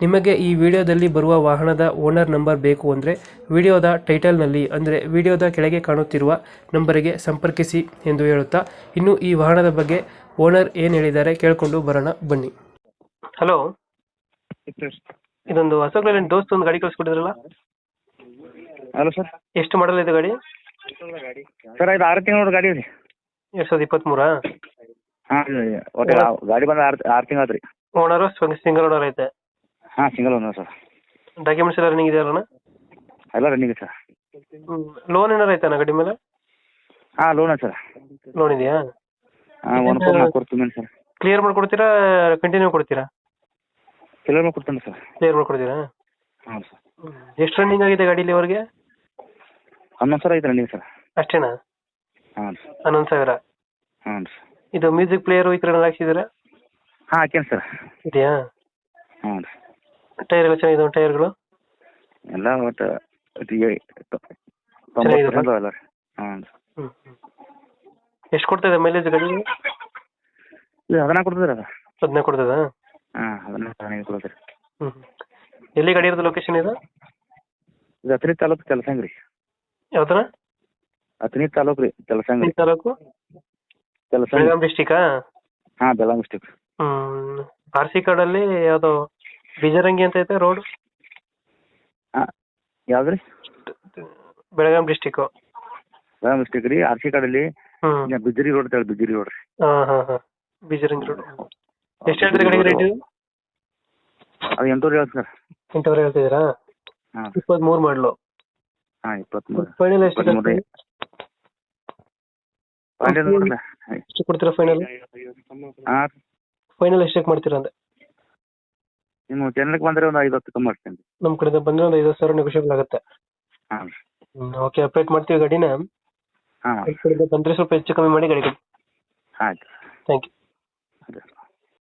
ನಿಮಗೆ ಈ ವಿಡಿಯೋದಲ್ಲಿ ಬರುವ ವಾಹನದ ಓನರ್ ನಂಬರ್ ಬೇಕು ಅಂದರೆ ವಿಡಿಯೋದ ಟೈಟಲ್ನಲ್ಲಿ ಅಂದರೆ ವಿಡಿಯೋದ ಕೆಳಗೆ ಕಾಣುತ್ತಿರುವ ನಂಬರಿಗೆ ಸಂಪರ್ಕಿಸಿ ಎಂದು ಹೇಳುತ್ತಾ ಇನ್ನು ಈ ವಾಹನದ ಬಗ್ಗೆ ಓನರ್ ಏನು ಹೇಳಿದ್ದಾರೆ ಕೇಳಿಕೊಂಡು ಬರೋಣ ಬನ್ನಿ. ಹಲೋ. ಇದೊಂದು ಹೊಸಗಳಲ್ಲಿ ದೋಸ್ತ್ ಒಂದು ಗಾಡಿ ಕಳಿಸ್ಕೊಟ್ಟಿದ್ರಲ್ಲ? Hello sir. ಎಷ್ಟು ಮಾಡಲ್ ಇದೆ ಗಾಡಿ? ಸರ್ ಇದು ಆರು ತಿಂಗಳ ಗಾಡಿ ರೀ. ಎರಡು ಸಾವಿರದ ಇಪ್ಪತ್ತ್ಮೂರಾ ಹಾಂ ಗಾಡಿ ಬಂದು ಆರು ಆರು ತಿಂಗಳು ಆತ್ರಿ. ಓನರು ಸಿಂಗಲ್ ಓನರ್ ಐತೆ. ಹಾಂ ಸಿಂಗಲ್ ಓನರ್ ಸರ್ ಡಾಕ್ಯುಮೆಂಟ್ಸ್ ಎಲ್ಲ ರನ್ನಿಂಗ್ ಇದೆಯಲ್ಲ ಎಲ್ಲ ರನ್ನಿಂಗ್ ಸರ್ ಲೋನ್ ಏನಾರು ಐತಾನ ಗಡಿ ಮೇಲೆ? ಹಾಂ ಲೋನ್ ಸರ್ ಲೋನ್ ಇದೆಯಾ? ಹಾಂ ಒಂದು ಫೋರ್ ನಾಲ್ಕು ಕೊಡ್ತೀನಿ ಸರ್ ಕ್ಲಿಯರ್ ಮಾಡ್ಕೊಡ್ತೀರಾ ಕಂಟಿನ್ಯೂ ಕೊಡ್ತೀರಾ? ಕ್ಲಿಯರ್ ಕೊಡ್ತೇನೆ ಸರ್ ಕ್ಲಿಯರ್ ಮಾಡ್ಕೊಡ್ತೀರಾ ಹಾಂ ಸರ್ ಎಷ್ಟು ರನ್ನಿಂಗ್ ಆಗಿದೆ ಗಾಡಿ ಅವ್ರಿಗೆ ಹನ್ನೊಂದು ಸಾವಿರ ಐತೆ ರನ್ನಿಂಗ್ ಸರ್ ಅಷ್ಟೇನಾ? ಹಾಂ ಸರ್ ಹನ್ನೊಂದು ಸಾವಿರ? ಹಾಂ ಸರ್ ಇದು ಮ್ಯೂಸಿಕ್ ಪ್ಲೇಯರ್ ಈ ಥರ ಹಾಕ್ಸಿದ್ದೀರಾ? ಹಾಂ ಹಾಕೇನು ಸರ್ ಇದೆಯಾ? ಹಾಂ ರೀ ಟೈರ್ ಎಲ್ಲ ಚೆನ್ನಾಗಿದೆ ಟೈರ್ಗಳು? ಎಲ್ಲ ಒಟ್ಟು ಚೆನ್ನಾಗಿದೆ ಪರ್ಸೆಂಟ್ ಅಲ್ಲ ರೀ. ಹಾಂ ಸರ್ ಎಷ್ಟು ಕೊಡ್ತದೆ ಮೈಲೇಜ್ ಗಾಡಿ? ಇದು ಅದನ್ನ ಕೊಡ್ತದ್ರಿ ರೀ ಅದು. ಹದಿನಾಲ್ಕು ಕೊಡ್ತದ? ಹಾಂ ಅದನ್ನ ಹದಿನೈದು ಕೊಡ್ತದೆ ರೀ. ಹ್ಞೂ ಎಲ್ಲಿ ಗಾಡಿ ಇರೋದು ಲೊಕೇಶನ್ ಇದು? ಇದು ಅತ್ರಿ ತಾಲೂಕು ಕೆಲಸಂಗ್ ರೀ ಯಾವ ಥರ ಹತ್ತನೇ ತಾಲೂಕು ರೀ ಕೆಲಸಂಗ್ ರೀ ತಾಲೂಕು? ಕೆಲಸಂಗ್ ಬೆಳಗಾಂ ಡಿಸ್ಟಿಕಾ ಹಾಂ ಬೆಳಗಾವಿ ಡಿಸ್ಟಿಕ್ ಹ್ಮ್. ಆರ್ ಸಿ ಕಾರ್ಡಲ್ಲಿ ಯಾವುದೋ ಬೀಜರಂಗಿ ಅಂತ ಐತೆ ರೋಡ್? ಯಾವ್ದ್ರಿ? ಬೆಳಗಾಂ ಡಿಸ್ಟಿಕ್ ಬೆಳಗಾಂ ಡಿಸ್ಟಿಕ್ ರೀ ಆರ್ಸಿ ಕಾಡಲ್ಲಿ. ಬಿಜರಿ ಹ್ಞೂ ಬಿಜ್ರಿ ರೋಡ್ ಬಿಜರಿ ಬಿಜ್ರಿ ರೋಡ್ ರೀ. ಹಾಂ ಹಾಂ ಹಾಂ. ಬೀಜರಂಗಿ ರೋಡ್. ಎಷ್ಟು ಹೇಳ್ತೀರಿ ಗಾಡಿಗೆ ರೇಟ್ ಅದು ಎಂಟೂರು ಹೇಳ್ತೀನಿ ಸರ್. ಎಂಟೂವರೆ ಹೇಳ್ತಿದ್ದೀರಾ? ಇಪ್ಪತ್ಮೂರು ಮಾಡಲು. ಹಾಂ ಇಪ್ಪತ್ಮೂರು. ಫೈನಲ್ ಎಷ್ಟು ಇಪ್ಪತ್ತ್ಮೂರು ಎಷ್ಟು ಕೊಡ್ತೀರಾ ಫೈನಲ್ ಹಾಂ. ಫೈನಲ್ ಎಷ್ಟಕ್ಕೆ ಮಾಡ್ತೀರಾ ಅಂದೆ ನಿಮ್ಮ ಜನರಿಗೆ ಬಂದ್ರೆ ಒಂದು ಐದು ಹತ್ತು ಕಮ್ಮಿ ಮಾಡ್ತೀನಿ. ನಮ್ಮ ಕಡೆ ಬಂದ್ರೆ ಒಂದು ಐದು ಸಾವಿರ ನೆಗೋಷಿಯಬಲ್ ಆಗುತ್ತೆ. ಹಾಂ ಓಕೆ ಅಪ್ಡೇಟ್ ಮಾಡ್ತೀವಿ ಗಾಡಿನ. ಹಾಂ. ನಮ್ಮ ಕಡೆಯಿಂದ ಬಂದರೆ ಸ್ವಲ್ಪ ಹೆಚ್ಚು ಕಮ್ಮಿ ಮಾಡಿ ಗಾಡಿ ಕೊಡಿ ಆಯ್ತು. Thank you